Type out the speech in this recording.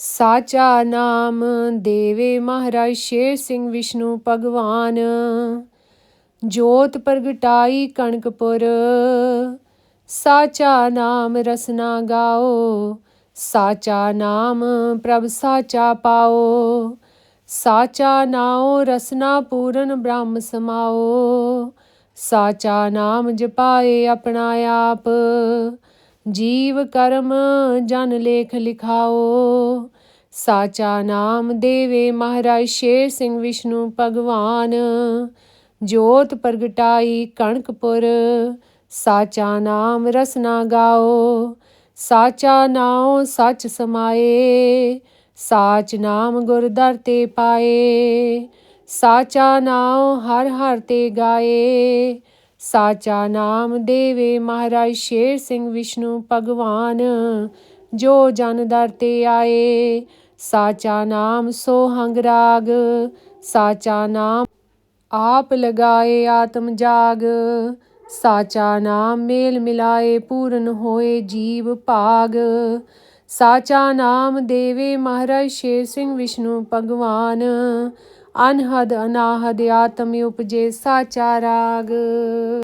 ਸਾਚਾ ਨਾਮ ਦੇਵੇ ਮਹਾਰਾਜ ਸ਼ੇਰ ਸਿੰਘ ਵਿਸ਼ਨੂੰ ਭਗਵਾਨ। ਜੋਤ ਪ੍ਰਗਟਾਈ ਕਣਕਪੁਰ, ਸਾਚਾ ਨਾਮ ਰਸਨਾ ਗਾਓ, ਸਾਚਾ ਨਾਮ ਪ੍ਰਭ ਸਾਚਾ ਪਾਓ, ਸਾਚਾ ਨਾਉ ਰਸਨਾ ਪੂਰਨ ਬ੍ਰਹਮ ਸਮਾਓ, ਸਾਚਾ ਨਾਮ ਜਪਾਏ ਆਪਣਾ ਆਪ। ਜੀਵ ਕਰਮ ਜਨ ਲੇਖ ਲਿਖਾਓ। ਸਾਚਾ ਨਾਮ ਦੇਵੇ ਮਹਾਰਾਜ ਸ਼ੇਰ ਸਿੰਘ ਵਿਸ਼ਨੂੰ ਭਗਵਾਨ। ਜੋਤ ਪ੍ਰਗਟਾਈ ਕਣਕਪੁਰ। ਸਾਚਾ ਨਾਮ ਰਸਨਾ ਗਾਓ। ਸਾਚਾ ਨਾਉ ਸੱਚ ਸਮਾਏ। ਸਾਚ ਨਾਮ ਗੁਰ ਦਰ ਤੇ ਪਾਏ। ਸਾਚਾ ਨਾਉ ਹਰ ਹਰ ਤੇ ਗਾਏ। ਸਾਚਾ ਨਾਮ ਦੇਵੇ ਮਹਾਰਾਜ ਸ਼ੇਰ ਸਿੰਘ ਵਿਸ਼ਨੂੰ ਭਗਵਾਨ, ਜੋ ਜਨ ਦਰ ਤੇ ਆਏ। ਸਾਚਾ ਨਾਮ ਸੋਹੰਗ ਰਾਗ, ਸਾਚਾ ਨਾਮ ਆਪ ਲਗਾਏ ਆਤਮ ਜਾਗ। ਸਾਚਾ ਨਾਮ ਮੇਲ ਮਿਲਾਏ ਪੂਰਨ ਹੋਏ ਜੀਵ ਭਾਗ। ਸਾਚਾ ਨਾਮ ਦੇਵੇ ਮਹਾਰਾਜ ਸ਼ੇਰ ਸਿੰਘ ਵਿਸ਼ਨੂੰ ਭਗਵਾਨ ਅਨਹਦ ਅਨਾਹਦ ਆਤਮ ਉਪਜੇ ਸਾਚਾ ਰਾਗ।